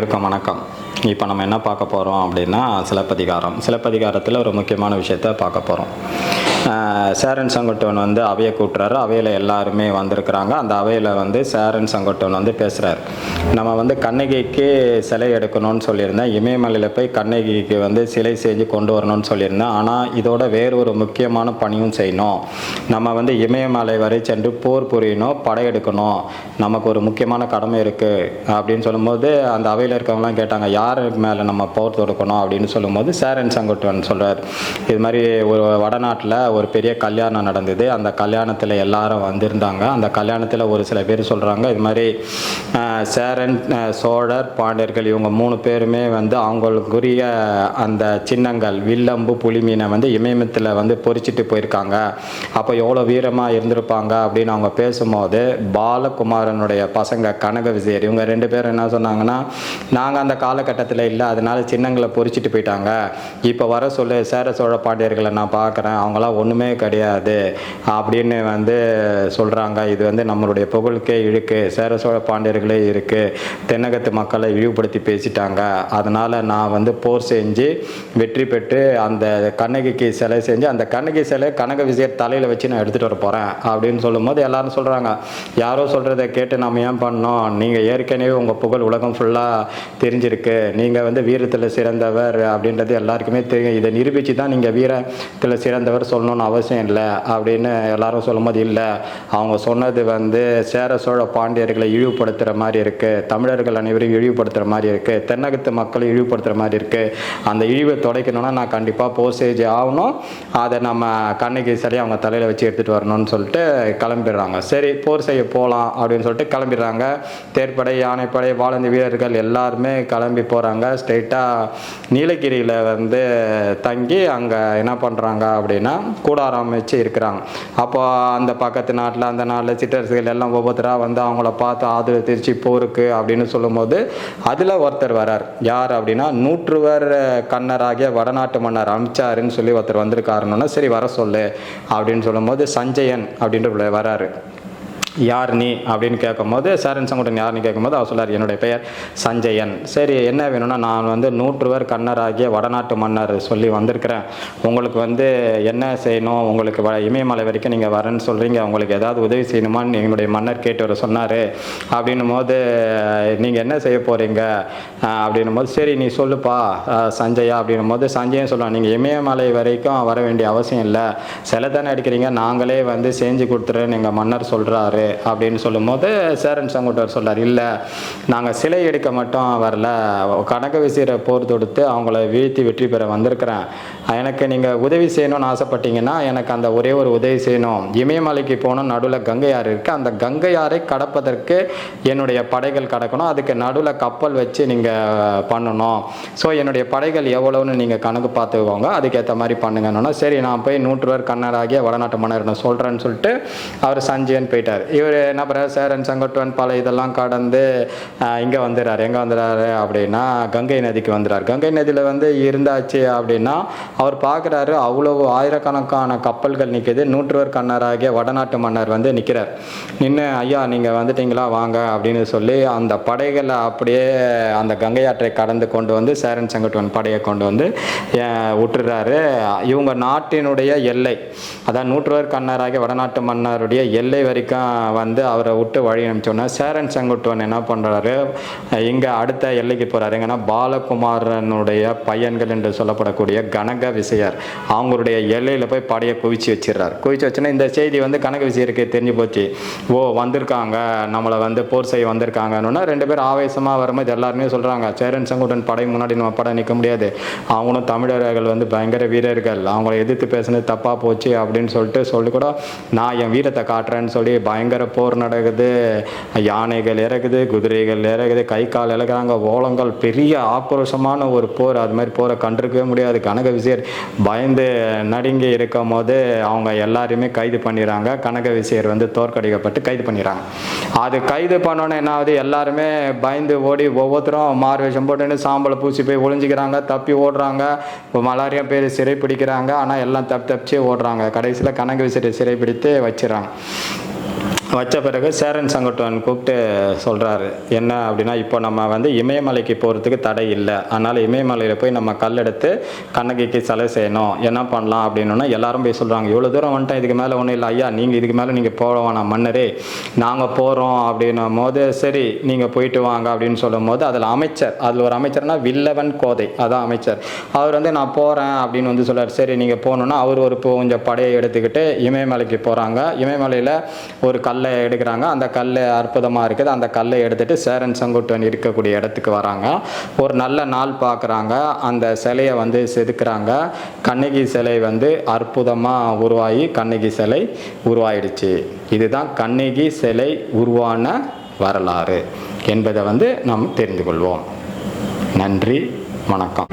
வணக்கம். இப்போ நம்ம என்ன பார்க்க போகிறோம் அப்படின்னா சிலப்பதிகாரம். சிலப்பதிகாரத்தில் ஒரு முக்கியமான விஷயத்த பார்க்க போகிறோம் சேரன் செங்கோட்டவன் வந்து அவையை கூட்டுறாரு. அவையில் எல்லாருமே வந்திருக்கிறாங்க. அந்த அவையில் வந்து சேரன் சங்கட்டவன் வந்து பேசுகிறார் நம்ம வந்து கண்ணகிக்கு சிலை எடுக்கணும்னு சொல்லியிருந்தேன். இமயமலையில் போய் கண்ணகிக்கு வந்து சிலை செஞ்சு கொண்டு வரணும்னு சொல்லியிருந்தேன். ஆனால் இதோட வேறு ஒரு முக்கியமான பணியும் செய்யணும். நம்ம வந்து இமயமலை வரை சென்று போர் புரியணும் படையெடுக்கணும் நமக்கு ஒரு முக்கியமான கடமை இருக்குது அப்படின்னு சொல்லும்போது அந்த அவையில் இருக்கவங்களாம் கேட்டாங்க யார் மேலே நம்ம போர் தொடுக்கணும்? அப்படின்னு சொல்லும்போது சேரன் செங்குட்டுவன் சொல்கிறார் இது மாதிரி ஒரு வடநாட்டில் ஒரு ஒரு பெரிய கல்யாணம் நடந்தது. அந்த கல்யாணத்தில் எல்லாரும் வந்திருந்தாங்க. அந்த கல்யாணத்தில் ஒரு சில பேர் சொல்கிறாங்க இது மாதிரி சேரன் சோழர் பாண்டியர்கள் இவங்க மூணு பேருமே வந்து அவங்களுக்குரிய அந்த சின்னங்கள் வில்லம்பு புலிமீனை வந்து இமயமத்தில் வந்து பொறிச்சிட்டு போயிருக்காங்க. அப்போ எவ்வளோ வீரமாக இருந்திருப்பாங்க அப்படின்னு அவங்க பேசும்போது பாலகுமாரனுடைய பசங்க கனக விஜயர் இவங்க ரெண்டு பேரும் என்ன சொன்னாங்கன்னா நாங்கள் அந்த காலகட்டத்தில் இல்லை அதனால சின்னங்களை பொறிச்சிட்டு போயிட்டாங்க. இப்போ வர சொல்லு சேர சோழ பாண்டியர்களை நான் பார்க்குறேன் அவங்களாம் ஒன்றுமே கிடையாது. அப்படின்னு வந்து சொல்கிறாங்க இது வந்து நம்மளுடைய புகழுக்கே இழுக்கு. சேர சோழ பாண்டியர்களே இருக்குது தென்னகத்து மக்களை இழிவுபடுத்தி பேசிட்டாங்க. அதனால் நான் வந்து போர் செஞ்சு வெற்றி பெற்று அந்த கண்ணகிக்கு சிலை செஞ்சு அந்த கண்ணகி சிலை கனக விஜயர் தலையில் வச்சு நான் எடுத்துகிட்டு வர போகிறேன் அப்படின்னு சொல்லும்போது எல்லாரும் சொல்கிறாங்க யாரோ சொல்கிறத கேட்டு நம்ம ஏன் பண்ணோம்? நீங்கள் ஏற்கனவே உங்கள் புகழ் உலகம் ஃபுல்லாக தெரிஞ்சிருக்கு. நீங்கள் வந்து வீரத்தில் சிறந்தவர் அப்படின்றது எல்லாருக்குமே தெரியும். இதை நிரூபித்து தான் நீங்கள் வீரத்தில் சிறந்தவர் சொல்லணும். சொல்லணும்னு அவசியம் இல்லை அப்படின்னு எல்லாரும் சொல்லும்போது இல்லை. அவங்க சொன்னது வந்து சேர சோழ பாண்டியர்களை இழிவுபடுத்துகிற மாதிரி இருக்குது தமிழர்கள் அனைவரையும் இழிவுபடுத்துகிற மாதிரி இருக்குது தென்னகத்து மக்களை இழிவுபடுத்துகிற மாதிரி இருக்குது அந்த இழிவை தொலைக்கணும்னா நான் கண்டிப்பாக போர் ஆகணும். அதை நம்ம கண்ணகி சரி அவங்க தலையில் வச்சு எடுத்துகிட்டு வரணும்னு சொல்லிட்டு கிளம்பிடுறாங்க. சரி போர் செய்ய போகலாம் அப்படின்னு சொல்லிட்டு கிளம்பிடுறாங்க. தேர்ப்படை யானைப்படை வாழ்ந்த வீரர்கள் எல்லாருமே கிளம்பி போகிறாங்க ஸ்ட்ரெயிட்டாக நீலகிரியில் வந்து தங்கி அங்கே என்ன பண்ணுறாங்க அப்படின்னா கூடாரம் ஆரம்பித்து இருக்கிறாங்க. அப்போ அந்த பக்கத்து நாட்டில் அந்த நாட்டில் சிற்றரசுகள் எல்லாம் ஒவ்வொருத்தராக வந்து அவங்கள பார்த்து ஆதரவு திருச்சி போருக்கு அப்படின்னு சொல்லும்போது அதில் ஒருத்தர் வரார். யார் அப்படின்னா நூற்றுவர் கண்ணராகிய வடநாட்டு மன்னர் அமிச்சாருன்னு சொல்லி ஒருத்தர் வந்திருக்காருன்னா சரி வர சொல்லு அப்படின்னு சொல்லும்போது சஞ்சயன் அப்படின்ற வராரு. யார் நீ அப்படின்னு கேட்கும்போது சேரன் சங்குடன் யார்னு கேட்கும்போது அவர் சொல்லார் என்னுடைய பெயர் சஞ்சயன். சரி என்ன வேணும்னா நான் வந்து நூற்றுவர் கண்ணராகிய வடநாட்டு மன்னர் சொல்லி வந்திருக்கிறேன். உங்களுக்கு வந்து என்ன செய்யணும்? உங்களுக்கு வ இமயமலை வரைக்கும் நீங்கள் வரேன்னு சொல்கிறீங்க உங்களுக்கு ஏதாவது உதவி செய்யணுமான்னு என்னுடைய மன்னர் கேட்டு வர சொன்னார். அப்படின்னும் போது நீங்கள் என்ன செய்ய போகிறீங்க அப்படின்னும் போது சரி நீ சொல்லுப்பா சஞ்சயா. அப்படின்னும் போது சஞ்சயன் சொல்லுவான் நீங்கள் இமயமலை வரைக்கும் வர வேண்டிய அவசியம் இல்லை. சில தானே அடிக்கிறீங்க. நாங்களே வந்து செஞ்சு கொடுத்துறேன்னு எங்கள் மன்னர் சொல்கிறாரு அப்படின்னு சொல்லும்போது சேரன் செங்குட்டர் சொல்கிறார் இல்லை நாங்கள் சிலை எடுக்க மட்டும் வரல. கனக விசீரை போர் தொடுத்து அவங்கள வீழ்த்தி வெற்றி பெற வந்திருக்கிறேன். எனக்கு நீங்கள் உதவி செய்யணும்னு ஆசைப்பட்டீங்கன்னா எனக்கு அந்த ஒரே ஒரு உதவி செய்யணும். இமயமலைக்கு போகணும். நடுவில் கங்கை ஆறு இருக்குது அந்த கங்கை ஆறை கடப்பதற்கு என்னுடைய படைகள் கடக்கணும். அதுக்கு நடுவில் கப்பல் வச்சு நீங்கள் பண்ணணும். ஸோ என்னுடைய படைகள் எவ்வளோன்னு நீங்கள் கணக்கு பார்த்துக்கோங்க. அதுக்கேற்ற மாதிரி பண்ணுங்கன்னா சரி நான் போய் நூற்றுவர் கண்ணராகிய வடநாட்டு மன்னர் சொல்கிறேன்னு சொல்லிட்டு அவர் சஞ்சயன் போயிட்டார். இவர் என்ன பண்ணுறாரு சேரன் செங்கோட்டுவன் பல இதெல்லாம் கடந்து இங்கே வந்துடுறாரு எங்கே வந்துடுறாரு அப்படின்னா கங்கை நதிக்கு வந்துடுறார் கங்கை நதியில் வந்து இருந்தாச்சு அப்படின்னா அவர் பார்க்குறாரு அவ்வளவு ஆயிரக்கணக்கான கப்பல்கள் நிற்கிது நூற்றுவர் கண்ணராகிய வடநாட்டு மன்னர் வந்து நிற்கிறார் நின்று ஐயா நீங்கள் வந்துட்டீங்களா? வாங்க அப்படின்னு சொல்லி அந்த படைகளை அப்படியே அந்த கங்கை ஆற்றை கடந்து கொண்டு வந்து சேரன் செங்கட்டுவன் படையை கொண்டு வந்து விட்டுறாரு இவங்க நாட்டினுடைய எல்லை அதான் நூற்றுவர் கண்ணராகிய வடநாட்டு மன்னருடைய எல்லை வரைக்கும் வந்து அவரை விட்டு வழி அனுப்பிச்சோன்னா சேரன் செங்குட்டுவன் என்ன பண்ணுறாரு இங்கே அடுத்த எல்லைக்கு போகிறாரு எங்கன்னா பாலகுமாரனுடைய பையன்கள் என்று சொல்லப்படக்கூடிய கனக விசயர் அவங்களுடைய எல்லையில் போய் படையை குவிச்சு வச்சிடுறாரு. குவிச்சு வச்சுன்னா இந்த செய்தி வந்து கனக விசையருக்கு தெரிஞ்சு போச்சு. ஓ வந்திருக்காங்க. நம்மளை வந்து போர் செய்ய வந்திருக்காங்கன்னா ரெண்டு பேரும் ஆவேசமாக வரும்போது எல்லாருமே சொல்கிறாங்க சேரன் செங்குட்டன் படை முன்னாடி நம்ம படம் நிற்க முடியாது. அவங்களும் தமிழர்கள் வந்து பயங்கர வீரர்கள். அவங்கள எதிர்த்து பேசுனது தப்பாக போச்சு அப்படின்னு சொல்லிட்டு சொல்லி கூட நான் என் வீரத்தை காட்டுறேன்னு சொல்லி பயங்கர போர் நடக்குது யானைகள் இறக்குது குதிரைகள் இறக்குது கை கால் இறக்குறாங்க ஓலங்கள் பெரிய ஆக்ரோஷமான ஒரு போர். அது மாதிரி போரை கண்டிருக்கவே முடியாது. கனக விஜயர் பயந்து நடுங்கி இருக்கும் போது அவங்க எல்லாரையுமே கைது பண்ணிடுறாங்க. கனக விஜயர் வந்து தோற்கடிக்கப்பட்டு கைது பண்ணிடுறாங்க. அது கைது பண்ணோன்னே என்ன ஆகுது? எல்லாருமே பயந்து ஓடி ஒவ்வொருத்தரும் மாறு வேஷம் போட்டுன்னு சாம்பலை பூசி போய் ஒளிஞ்சிக்கிறாங்க தப்பி ஓடுறாங்க. மலாரியா பேர் சிறை பிடிக்கிறாங்க. ஆனால் எல்லாம் தப்பி தப்பிச்சே ஓடுறாங்க. கடைசியில் கனக விஜயரை சிறைப்பிடித்து வச்சிடறாங்க. வச்ச பிறகு சேரன் சங்கட்டுவன் கூப்பிட்டு சொல்கிறாரு என்ன அப்படின்னா இப்போ நம்ம வந்து இமயமலைக்கு போகிறதுக்கு தடை இல்லை. அதனால் இமயமலையில் போய் நம்ம கல் எடுத்து கண்ணகிக்கு சிலை செய்யணும். என்ன பண்ணலாம் அப்படின்னா எல்லாரும் போய் சொல்கிறாங்க இவ்வளோ தூரம் வந்துட்டோம் இதுக்கு மேலே ஒன்றும் இல்லை. ஐயா நீங்கள் இதுக்கு மேலே நீங்கள் போக வேணாம் மன்னரே. நாங்கள் போகிறோம் அப்படின்னும் போது சரி நீங்கள் போயிட்டு வாங்க அப்படின்னு சொல்லும் போது அதில் அமைச்சர் அதில் ஒரு அமைச்சர்னா வில்லவன் கோதை. அதான் அமைச்சர். அவர் வந்து நான் போகிறேன் அப்படின்னு வந்து சொல்கிறார் சரி நீங்கள் போகணுன்னா அவர் ஒரு இப்போ கொஞ்சம் படையை எடுத்துக்கிட்டு இமயமலைக்கு போகிறாங்க இமயமலையில் ஒரு கல் கல்லை எடுக்கிறாங்க. அந்த கல் அற்புதமாக இருக்குது. அந்த கல்லை எடுத்துகிட்டு சேரன் செங்குட்டன் இருக்கக்கூடிய இடத்துக்கு வராங்க. ஒரு நல்ல நாள் பார்க்குறாங்க. அந்த சிலையை வந்து செதுக்குறாங்க. கண்ணகி சிலை வந்து அற்புதமாக உருவாகி கண்ணகி சிலை உருவாயிடுச்சு. இதுதான் கண்ணகி சிலை உருவான வரலாறு என்பதை வந்து நாம் தெரிந்து கொள்வோம். நன்றி. வணக்கம்.